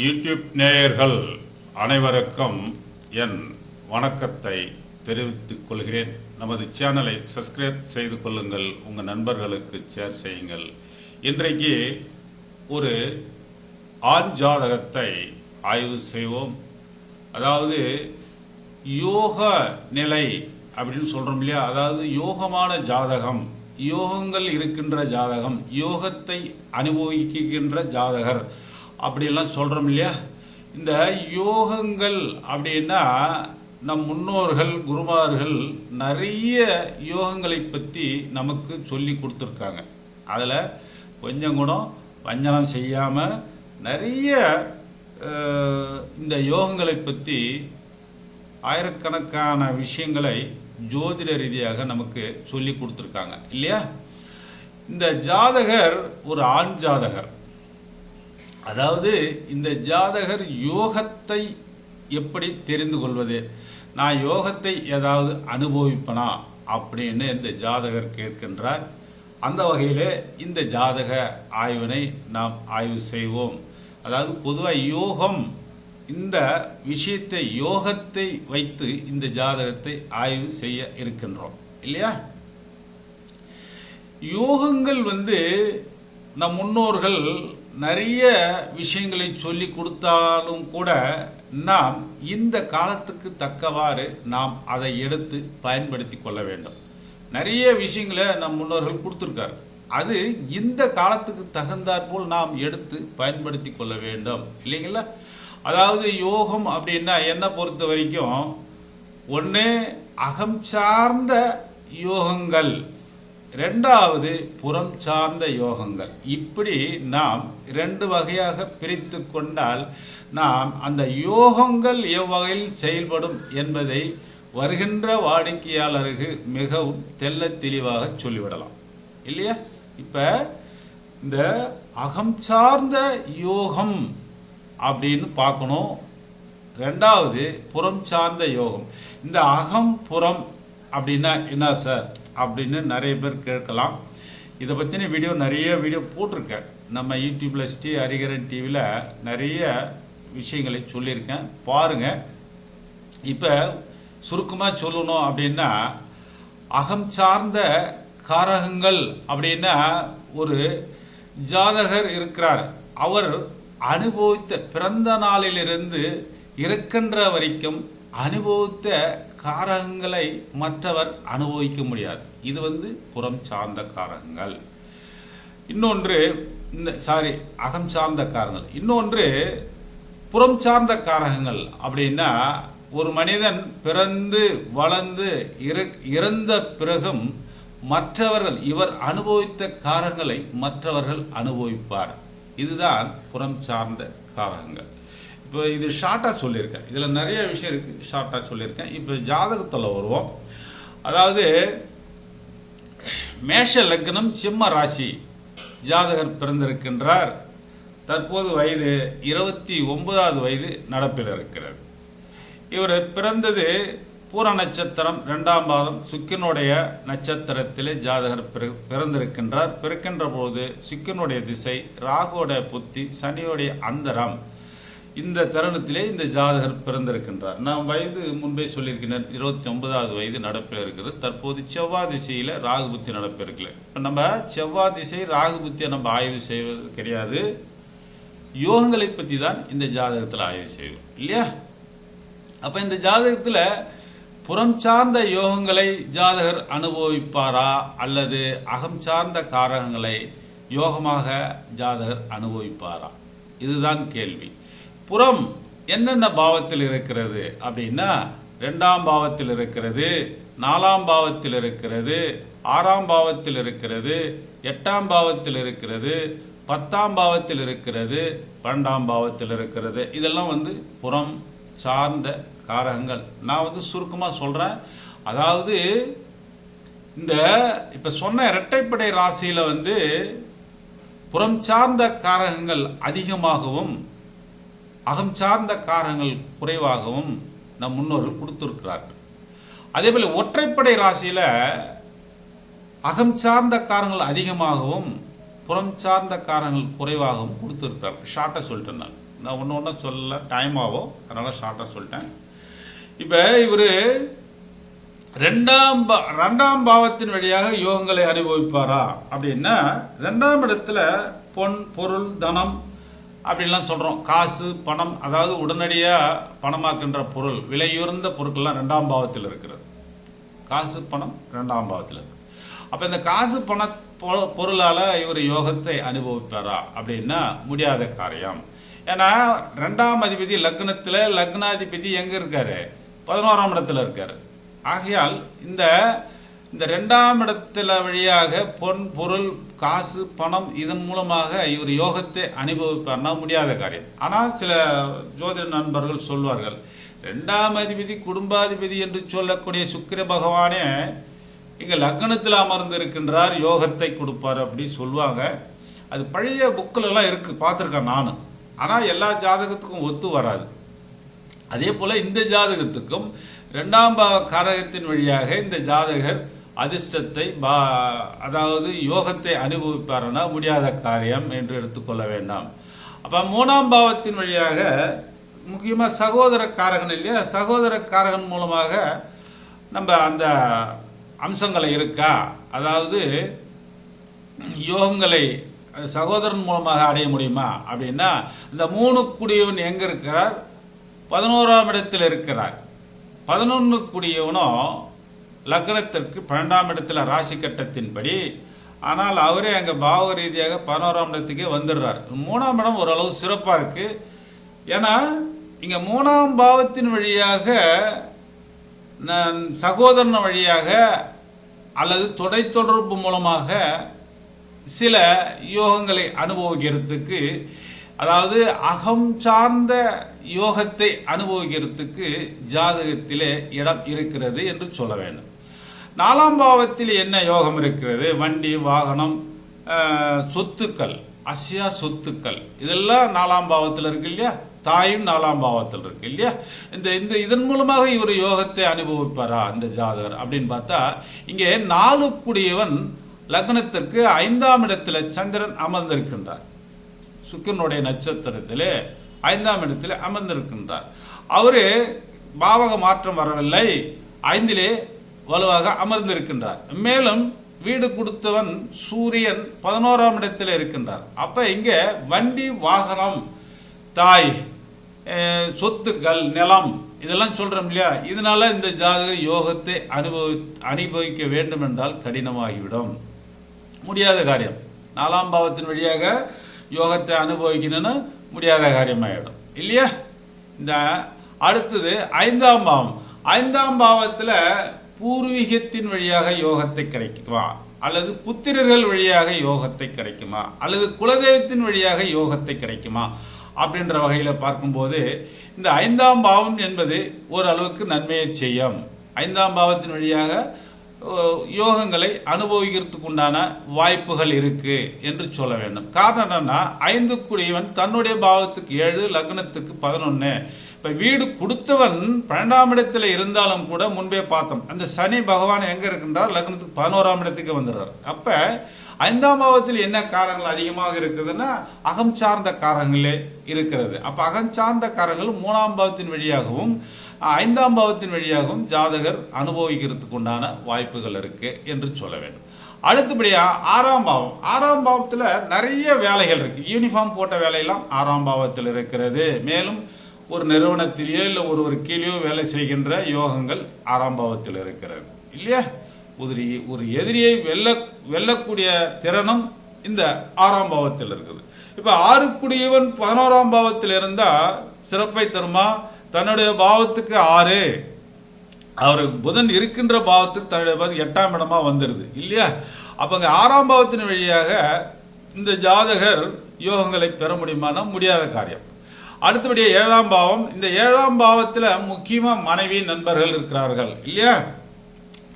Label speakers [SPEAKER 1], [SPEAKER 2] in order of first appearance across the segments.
[SPEAKER 1] YouTube நேயர்கள் அனைவருக்கும் என் வணக்கத்தை தெரிவித்துக் கொள்கிறேன். நமது சேனலை சப்ஸ்கிரைப் செய்து கொள்ளுங்கள் உங்கள் நண்பர்களுக்கு ஷேர் செய்யுங்கள். இன்றைக்கு ஒரு ஆண் ஜாதகத்தை ஆய்வு செய்வோம். அதாவது யோக நிலை அப்படின்னு சொல்கிறோம் இல்லையா? அதாவது யோகமான ஜாதகம் யோகங்கள் இருக்கின்ற ஜாதகம் யோகத்தை அனுபவிக்கின்ற ஜாதகர் அப்படியெல்லாம் சொல்கிறோம் இல்லையா? இந்த யோகங்கள் அப்படின்னா நம் முன்னோர்கள் குருமார்கள் நிறைய யோகங்களை பற்றி நமக்கு சொல்லி கொடுத்துருக்காங்க. அதில் கொஞ்சம் கூட வஞ்சனம் செய்யாமல் நிறைய இந்த யோகங்களை பற்றி ஆயிரக்கணக்கான விஷயங்களை ஜோதிட ரீதியாக நமக்கு சொல்லி கொடுத்துருக்காங்க இல்லையா? இந்த ஜாதகர் ஒரு ஆண் ஜாதகர். அதாவது இந்த ஜாதகர் யோகத்தை எப்படி தெரிந்து கொள்வது? நான் யோகத்தை ஏதாவது அனுபவிப்பனா? அப்படின்னு இந்த ஜாதகர் கேட்கின்றார். அந்த வகையில் இந்த ஜாதக ஆய்வினை நாம் ஆய்வு செய்வோம். அதாவது பொதுவாக யோகம் இந்த விஷயத்தை யோகத்தை வைத்து இந்த ஜாதகத்தை ஆய்வு செய்ய இருக்கின்றோம். இல்லையா? யோகங்கள் வந்து நம் முன்னோர்கள் நிறைய விஷயங்களை சொல்லி கொடுத்தாலும் கூட நாம் இந்த காலத்துக்கு தக்கவாறு நாம் அதை எடுத்து பயன்படுத்தி கொள்ள வேண்டும். நிறைய விஷயங்களை நம் முன்னோர்கள் கொடுத்துருக்காரு. அது இந்த காலத்துக்கு தகுந்தாற்போல் நாம் எடுத்து பயன்படுத்தி கொள்ள வேண்டும். இல்லைங்களா? அதாவது யோகம் அப்படின்னா என்ன பொறுத்த வரைக்கும் ஒன்று அகம் சார்ந்த யோகங்கள். ரெண்டாவது புறம் சார்ந்த யோகங்கள். இப்படி நாம் ரெண்டு வகையாக பிரித்து கொண்டால் நாம் அந்த யோகங்கள் எவ்வகையில் செயல்படும் என்பதை வருகின்ற வாடிக்கையாளருக்கு மிகவும் தெல்ல தெளிவாக சொல்லிவிடலாம். இல்லையா? இப்போ இந்த அகம் சார்ந்த யோகம் அப்படின்னு பார்க்கணும். ரெண்டாவது புறம் சார்ந்த யோகம். இந்த அகம் புறம் அப்படின்னா என்ன சார்? அப்படின்னு நிறைய பேர் கேட்கலாம். இதை பற்றின வீடியோ நிறைய வீடியோ போட்டிருக்கேன். நம்ம யூடியூப்பில் ஸ்ரீ ஹரிகரன் டிவியில் நிறைய விஷயங்களை சொல்லியிருக்கேன். பாருங்கள் இப்போ சுருக்கமாக சொல்லணும் அப்படின்னா அகம் சார்ந்த காரகங்கள் அப்படின்னா ஒரு ஜாதகர் இருக்கிறார். அவர் அனுபவித்த பிறந்த நாளிலிருந்து இருக்கின்ற வரைக்கும் அனுபவித்த காரகங்களை மற்றவர் அனுபவிக்க முடியாது. இது வந்து புறம் சார்ந்த காரகங்கள் இன்னொன்று இந்த சாரி அகம் சார்ந்த காரகங்கள் இன்னொன்று புறம் சார்ந்த காரகங்கள் அப்படின்னா ஒரு மனிதன் பிறந்து வளர்ந்து இற- இறந்த பிறகும் மற்றவர்கள் இவர் அனுபவித்த காரங்களை மற்றவர்கள் அனுபவிப்பார். இதுதான் புறம் சார்ந்த காரகங்கள் இப்போ இது ஷார்ட்டாக சொல்லியிருக்கேன். இதில் நிறைய விஷயம் இருக்குது ஷார்ட்டாக சொல்லியிருக்கேன். இப்போ ஜாதகத்தில் வருவோம். அதாவது மேஷ லக்னம் சிம்ம ராசி ஜாதகர் பிறந்திருக்கின்றார். தற்போது வயது இருபத்தி ஒன்பதாவது வயது நடப்பில் இருக்கிறது. இவர் பிறந்தது பூர நட்சத்திரம் ரெண்டாம் பாதம் சுக்கினுடைய நட்சத்திரத்திலே ஜாதகர் பிற- பிறந்திருக்கின்றார். பிறக்கின்ற போது சுக்கினுடைய திசை ராகுவோடைய புத்தி சனியுடைய அந்தரம். இந்த தருணத்திலே இந்த ஜாதகர் பிறந்திருக்கின்றார். நான் வயது முன்பே சொல்லியிருக்கிறேன் இருபத்தி ஒன்பதாவது வயது நடப்பில் இருக்கிறது தற்போது செவ்வாய் திசையில் ராகு புத்தி நடப்பிருக்கல இப்போ நம்ம செவ்வாய் திசை ராகு புத்தியை நம்ம ஆய்வு செய்வது கிடையாது. யோகங்களை பற்றி தான் இந்த ஜாதகத்தில் ஆய்வு செய்வோம். இல்லையா? அப்போ இந்த ஜாதகத்தில் புறம் சார்ந்த யோகங்களை ஜாதகர் அனுபவிப்பாரா? அல்லது அகம் சார்ந்த காரகங்களை யோகமாக ஜாதகர் அனுபவிப்பாரா? இதுதான் கேள்வி. புறம் என்னென்ன பாவத்தில் இருக்கிறது அப்படின்னா ரெண்டாம் பாவத்தில் இருக்கிறது நாலாம் பாவத்தில் இருக்கிறது ஆறாம் பாவத்தில் இருக்கிறது எட்டாம் பாவத்தில் இருக்கிறது பத்தாம் பாவத்தில் இருக்கிறது பன்னெண்டாம் பாவத்தில் இருக்கிறது. இதெல்லாம் வந்து புறம் சார்ந்த காரகங்கள். நான் வந்து சுருக்கமாக சொல்கிறேன் அதாவது இந்த இப்போ சொன்ன இரட்டைப்படை ராசியில் வந்து புறம் சார்ந்த காரகங்கள் அதிகமாகவும் அகம் சார்ந்த காரங்கள் குறைவாகவும் நம் முன்னோர்கள் கொடுத்துருக்கிறார்கள். அதே போல் ஒற்றைப்படை ராசியில் அகம் சார்ந்த காரங்கள் அதிகமாகவும் புறம் சார்ந்த காரங்கள் குறைவாகவும் கொடுத்துருக்காரு ஷார்ட்டாக சொல்லிட்டேன் நான். நான் ஒன்று ஒன்றா சொல்லல. டைம் ஆகும் அதனால் ஷார்ட்டாக சொல்லிட்டேன். இப்போ இவர் ரெண்டாம் பா ரெண்டாம் பாவத்தின் வழியாக யோகங்களை அனுபவிப்பாரா? அப்படின்னா ரெண்டாம் இடத்துல பொன் பொருள் தனம் அப்படின்லாம் சொல்கிறோம் காசு பணம் அதாவது உடனடியாக பணமாக்கின்ற பொருள் விலையுயர்ந்த பொருட்கள்லாம் ரெண்டாம் பாவத்தில் இருக்கிறது. காசு பணம் ரெண்டாம் பாவத்தில் இருக்குது அப்போ இந்த காசு பண பொருளால் இவர் யோகத்தை அனுபவிப்பாரா அப்படின்னா முடியாத காரியம். ஏன்னா ரெண்டாம் அதிபதி லக்னத்தில் லக்னாதிபதி எங்கே இருக்காரு? பதினோராம் இடத்துல இருக்கார். ஆகையால் இந்த இந்த ரெண்டாம் இடத்துல வழியாக பொன் பொருள் காசு பணம் இதன் மூலமாக இவர் யோகத்தை அனுபவிப்பார்னா முடியாத காரியம். ஆனால் சில ஜோதிட நண்பர்கள் சொல்வார்கள் ரெண்டாம் அதிபதி குடும்பாதிபதி என்று சொல்லக்கூடிய சுக்கிர பகவானே இங்கே லக்னத்தில் அமர்ந்து இருக்கின்றார் யோகத்தை கொடுப்பார் அப்படி சொல்லுவாங்க. அது பழைய புக்கில் எல்லாம் பார்த்துருக்கேன் நான். ஆனால் எல்லா ஜாதகத்துக்கும் ஒத்து வராது. அதே போல் இந்த ஜாதகத்துக்கும் ரெண்டாம் பாவ காரகத்தின் வழியாக இந்த ஜாதகர் அதிர்ஷ்டத்தை பா அதாவது யோகத்தை அனுபவிப்பார்னா முடியாத காரியம் என்று எடுத்துக்கொள்ள வேண்டாம். அப்போ மூணாம் பாவத்தின் வழியாக முக்கியமாக சகோதர காரகன் இல்லையா? சகோதர காரகன் மூலமாக நம்ம அந்த அம்சங்களை இருக்கா? அதாவது யோகங்களை சகோதரன் மூலமாக அடைய முடியுமா? அப்படின்னா இந்த மூணு குடியவன் எங்கே இருக்கிறார்? பதினோராம் இடத்தில் இருக்கிறார். பதினொன்று குடியவனும் லக்னத்திற்கு பன்னெண்டாம் இடத்துல ராசி கட்டத்தின்படி. ஆனால் அவரே அங்கே பாவ ரீதியாக பதினோராம் இடத்துக்கே வந்துடுறார். மூணாம் இடம் ஓரளவு சிறப்பாக இருக்கு. ஏன்னா இங்கே மூணாம் பாவத்தின் வழியாக நான் சகோதரன் வழியாக அல்லது தொடை தொடர்பு மூலமாக சில யோகங்களை அனுபவிக்கிறதுக்கு அதாவது அகம் சார்ந்த யோகத்தை அனுபவிக்கிறதுக்கு ஜாதகத்திலே இடம் இருக்கிறது என்று சொல்ல வேண்டும். நாலாம் பாவத்தில் என்ன யோகம் இருக்கிறது? வண்டி வாகனம் சொத்துக்கள் அசியா சொத்துக்கள். இதெல்லாம் நாலாம் பாவத்தில் இருக்கு இல்லையா? தாயும் நாலாம் பாவத்தில் இருக்கு இல்லையா? இந்த இந்த இதன் மூலமாக இவர் யோகத்தை அனுபவிப்பாரா இந்த ஜாதகர்? அப்படின்னு பார்த்தா இங்கே நாலு கூடியவன் லக்னத்திற்கு ஐந்தாம் இடத்துல சந்திரன் அமர்ந்திருக்கின்றார். சுக்கரனுடைய நட்சத்திரத்திலே ஐந்தாம் இடத்திலே அமர்ந்திருக்கின்றார். அவரு பாவக மாற்றம் வரவில்லை. ஐந்திலே வலுவாக அமர்ந்திருக்கின்றார். மேலும் வீடு கொடுத்தவன் சூரியன் பதினோராம் இடத்தில் இருக்கின்றார். அப்ப இங்க வண்டி வாகனம் தாய் சொத்துக்கள் நிலம் இதெல்லாம் சொல்றோம் இல்லையா? இதனால இந்த ஜாதகர் யோகத்தை அனுபவி அனுபவிக்க வேண்டும் என்றால் கடினமாகிவிடும். முடியாத காரியம். நாலாம் பாவத்தின் வழியாக யோகத்தை அனுபவிக்கணும்னு முடியாத காரியமாயிடும். இல்லையா? இந்த அடுத்தது ஐந்தாம் பாவம். ஐந்தாம் பாவத்தில் பூர்வீகத்தின் வழியாக யோகத்தை கிடைக்குமா? அல்லது புத்திரர்கள் வழியாக யோகத்தை கிடைக்குமா? அல்லது குலதெய்வத்தின் வழியாக யோகத்தை கிடைக்குமா? அப்படின்ற வகையில் பார்க்கும்போது இந்த ஐந்தாம் பாவம் என்பது ஓரளவுக்கு நன்மையை செய்யும். ஐந்தாம் பாவத்தின் வழியாக யோகங்களை அனுபவிக்கிறதுக்கு உண்டான வாய்ப்புகள் இருக்கு என்று சொல்ல வேண்டும். காரணம் என்னன்னா ஐந்து குடியவன் தன்னுடைய பாவத்துக்கு ஏழு லக்னத்துக்கு பதினொன்று இப்போ வீடு கொடுத்தவன் பன்னெண்டாம் இடத்துல இருந்தாலும் கூட முன்பே பார்த்தோம். அந்த சனி பகவான் எங்கே இருக்கின்றார்? லக்னத்துக்கு பதினோராம் இடத்துக்கு வந்துடுறார். அப்போ ஐந்தாம் பாவத்தில் என்ன காரங்கள் அதிகமாக இருக்குதுன்னா அகம் சார்ந்த காரங்களே இருக்கிறது. அப்போ அகம் சார்ந்த காரங்கள் மூணாம் பாவத்தின் வழியாகவும் ஐந்தாம் பாவத்தின் வழியாகவும் ஜாதகர் அனுபவிக்கிறதுக்கு உண்டான வாய்ப்புகள் இருக்கு என்று சொல்ல வேண்டும். அடுத்தபடியாக ஆறாம் பாவம். ஆறாம் பாவத்தில் நிறைய வேலைகள் இருக்குது யூனிஃபார்ம் போட்ட வேலையெல்லாம் ஆறாம் பாவத்தில் இருக்கிறது. மேலும் ஒரு நிறுவனத்திலேயோ இல்லை ஒரு ஒரு கீழேயோ வேலை செய்கின்ற யோகங்கள் ஆறாம் பாவத்தில் இருக்கிறது. இல்லையா? ஒரு ஒரு எதிரியை வெல்ல வெல்லக்கூடிய திறனும் இந்த ஆறாம் பாவத்தில் இருக்குது. இப்போ ஆறுக்குடியவன் பதினோராம் பாவத்தில் இருந்தால் சிறப்பை தருமா? தன்னுடைய பாவத்துக்கு ஆறு. அவர் புதன் இருக்கின்ற பாவத்துக்கு தன்னுடைய பாவத்துக்கு எட்டாம் இடமா வந்துடுது இல்லையா? அப்போங்க ஆறாம் பாவத்தின் வழியாக இந்த ஜாதகர் யோகங்களை பெற முடியுமானா? முடியாத காரியம். அடுத்தபடியே ஏழாம் பாவம். இந்த ஏழாம் பாவத்தில் முக்கியமாக மனைவி நண்பர்கள் இருக்கிறார்கள். இல்லையா?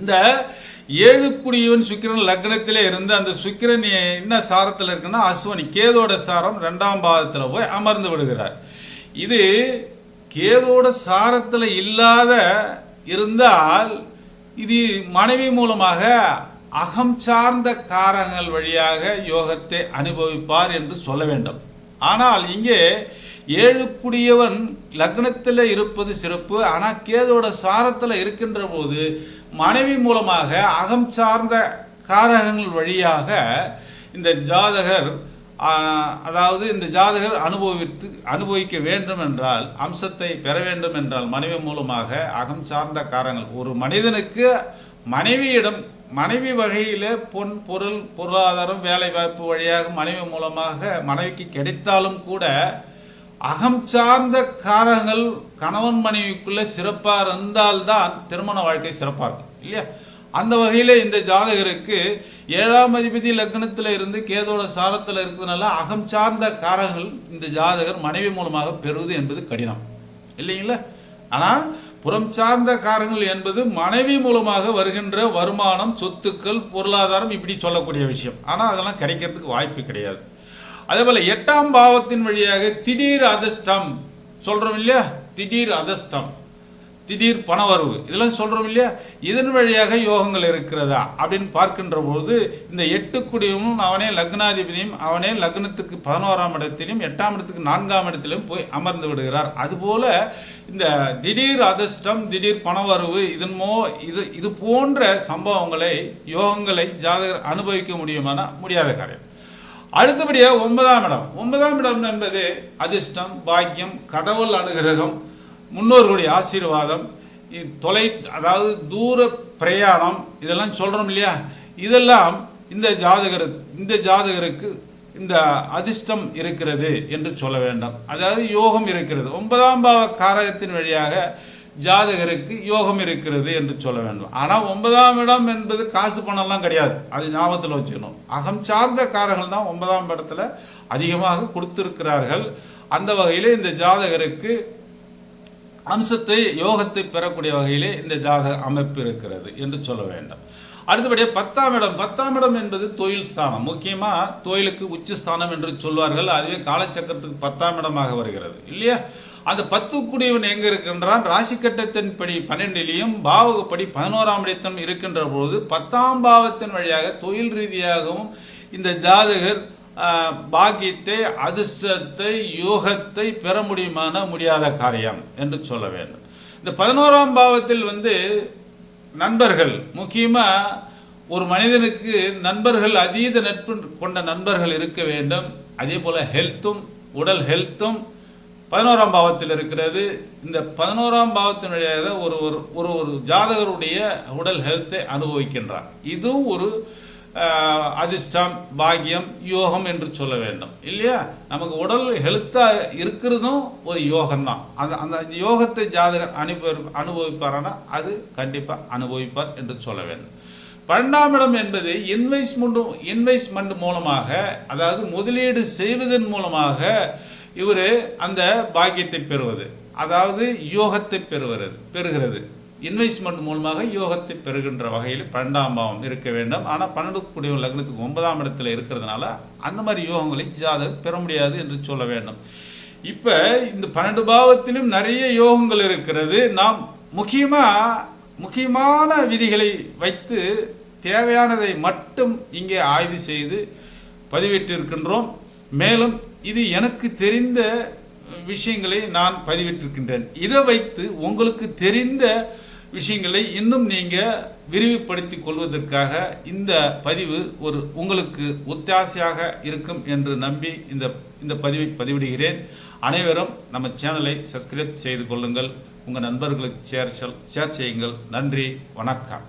[SPEAKER 1] இந்த ஏழு குடியவன் சுக்கிரன் லக்னத்திலே இருந்து அந்த சுக்கிரன் என்ன சாரத்தில் இருக்குன்னா அஸ்வனி கேதோட சாரம் ரெண்டாம் பாவத்தில் போய் அமர்ந்து விடுகிறார். இது கேதோட சாரத்தில் இல்லாத இருந்தால் இது மனைவி மூலமாக அகம் சார்ந்த காரங்கள் வழியாக யோகத்தை அனுபவிப்பார் என்று சொல்ல வேண்டும். ஆனால் இங்கே ஏழுக்குடியவன் லக்னத்தில் இருப்பது சிறப்பு ஆனால் கேதோட சாரத்தில் இருக்கின்ற போது மனைவி மூலமாக அகம் சார்ந்த காரகங்கள் வழியாக இந்த ஜாதகர் அதாவது இந்த ஜாதகர் அனுபவித்து அனுபவிக்க வேண்டும் என்றால் அம்சத்தை பெற வேண்டும் என்றால் மனைவி மூலமாக அகம் சார்ந்த காரங்கள் ஒரு மனிதனுக்கு மனைவியிடம் மனைவி வகையில் பொன் பொருள் பொருளாதாரம் வேலை வாய்ப்பு வழியாக மனைவி மூலமாக மனைவிக்கு கிடைத்தாலும் கூட அகம் சார்ந்த காரங்கள் கணவன் மனைவிக்குள்ள சிறப்பா இருந்தால்தான் திருமண வாழ்க்கை சிறப்பா இருக்கும் இல்லையா? அந்த வகையில இந்த ஜாதகருக்கு ஏழாம் அதிபதி லக்னத்துல இருந்து கேதோட சாரத்துல இருக்கிறதுனால அகம் சார்ந்த காரங்கள் இந்த ஜாதகர் மனைவி மூலமாக பெறுவது என்பது கடினம் இல்லைங்களா? ஆனா புறம் சார்ந்த காரங்கள் என்பது மனைவி மூலமாக வருகின்ற வருமானம் சொத்துக்கள் பொருளாதாரம் இப்படி சொல்லக்கூடிய விஷயம். ஆனா அதெல்லாம் கிடைக்கிறதுக்கு வாய்ப்பு கிடையாது. அதே போல எட்டாம் பாவத்தின் வழியாக திடீர் அதிர்ஷ்டம் சொல்றோம் இல்லையா? திடீர் அதிர்ஷ்டம். திடீர் பணவரவு. இதெல்லாம் சொல்றோம் இல்லையா? இதன் வழியாக யோகங்கள் இருக்கிறதா? அப்படின்னு பார்க்கின்ற பொழுது இந்த எட்டு குடியும் அவனே லக்னாதிபதியும் அவனே லக்னத்துக்கு பதினோராம் இடத்திலும் எட்டாம் இடத்துக்கு நான்காம் இடத்திலும் போய் அமர்ந்து விடுகிறார். அதுபோல இந்த திடீர் அதிர்ஷ்டம் திடீர் பணவரவு இதன் மோ இது இது போன்ற சம்பவங்களை யோகங்களை ஜாதகர் அனுபவிக்க முடியுமானா? முடியாத காரியம். அடுத்தபடியாக ஒன்பதாம் இடம். ஒன்பதாம் இடம் என்பது அதிர்ஷ்டம் பாக்கியம் கடவுள் அனுகிரகம் முன்னோர்களுடைய ஆசீர்வாதம் இ- தொலை அதாவது தூர பிரயாணம் இதெல்லாம் சொல்கிறோம் இல்லையா? இதெல்லாம் இந்த ஜாதகர் இந்த ஜாதகருக்கு இந்த அதிர்ஷ்டம் இருக்கிறது என்று சொல்ல வேண்டாம். அதாவது யோகம் இருக்கிறது. ஒன்பதாம் பாவ காரகத்தின் வழியாக ஜாதகருக்கு யோகம் இருக்கிறது என்று சொல்ல வேண்டும். ஆனால் ஒன்பதாம் இடம் என்பது காசு பணம்லாம் கிடையாது. அது ஞாபகத்தில் வச்சுக்கணும். அகம் சார்ந்த காரங்கள் தான் ஒன்பதாம் இடத்துல அதிகமாக கொடுத்திருக்கிறார்கள். அந்த வகையில் இந்த ஜாதகருக்கு அம்சத்தை யோகத்தை பெறக்கூடிய வகையிலே இந்த ஜாதக அமைப்பு இருக்கிறது என்று சொல்ல வேண்டும். அடுத்தபடியாக பத்தாம் இடம். பத்தாம் இடம் என்பது தொழில் ஸ்தானம். முக்கியமாக தொழிலுக்கு உச்ச ஸ்தானம் என்று சொல்வார்கள். அதுவே காலச்சக்கரத்துக்கு பத்தாம் இடமாக வருகிறது. இல்லையா? அந்த பத்து எங்கே எங்க இருக்கின்றான்? ராசி கட்டத்தின்படி பன்னெண்டிலையும் பாவகப்படி பதினோராம் இடத்தம் இருக்கின்ற பொழுது பத்தாம் பாவத்தின் வழியாக தொழில் ரீதியாகவும் இந்த ஜாதகர் பாக்கியத்தை அதிர்ஷ்டத்தை யோகத்தை பெற முடியுமான முடியாத காரியம் என்று சொல்ல வேண்டும். இந்த பதினோராம் பாவத்தில் வந்து நண்பர்கள் முக்கியமாக ஒரு மனிதனுக்கு நண்பர்கள் அதீத நட்பு கொண்ட நண்பர்கள் இருக்க வேண்டும். அதே போல் ஹெல்த்தும் உடல் ஹெல்த்தும் பதினோராம் பாவத்தில் இருக்கிறது. இந்த பதினோராம் பாவத்தின் வழியாக ஒரு ஒரு ஒரு ஒரு ஜாதகருடைய உடல் ஹெல்த்தை அனுபவிக்கின்றார். இதுவும் ஒரு அதிர்ஷ்டம் பாக்கியம் யோகம் என்று சொல்ல வேண்டும். இல்லையா? நமக்கு உடல் ஹெல்த்தாக இருக்கிறதும் ஒரு யோகம் தான் அந்த அந்த யோகத்தை ஜாதகர் அனுபவி அனுபவிப்பாரானா? அது கண்டிப்பாக அனுபவிப்பார் என்று சொல்ல வேண்டும். பன்னெண்டாம் இடம் என்பது இன்வெஸ்ட்மெண்ட் இன்வெஸ்ட்மெண்ட் மூலமாக அதாவது முதலீடு செய்வதன் மூலமாக இவர் அந்த பாக்கியத்தை பெறுவது. அதாவது யோகத்தை பெறுவது பெறுகிறது. இன்வெஸ்ட்மெண்ட் மூலமாக யோகத்தை பெறுகின்ற வகையில் பன்னெண்டாம் பாவம் இருக்க வேண்டும். ஆனால் பன்னெண்டு கூடிய லக்னத்துக்கு ஒன்பதாம் இடத்துல இருக்கிறதுனால அந்த மாதிரி யோகங்களை ஜாதகம் பெற முடியாது என்று சொல்ல வேண்டும். இப்போ இந்த பன்னெண்டு பாவத்திலும் நிறைய யோகங்கள் இருக்கிறது. நாம் முக்கியமாக முக்கியமான விதிகளை வைத்து தேவையானதை மட்டும் இங்கே ஆய்வு செய்து பதிவிட்டிருக்கின்றோம். மேலும் இது எனக்கு தெரிந்த விஷயங்களை நான் பதிவிட்டிருக்கின்றேன். இதை வைத்து உங்களுக்கு தெரிந்த விஷயங்களை இன்னும் நீங்கள் விரிவுபடுத்தி கொள்வதற்காக இந்த பதிவு ஒரு உங்களுக்கு ஒத்தாசையாக இருக்கும் என்று நம்பி இந்த இந்த பதிவை பதிவிடுகிறேன். அனைவரும் நம்ம சேனலை சப்ஸ்கிரைப் செய்து கொள்ளுங்கள். உங்கள் நண்பர்களுக்கு ஷேர் ஷேர் செய்யுங்கள். நன்றி. வணக்கம்.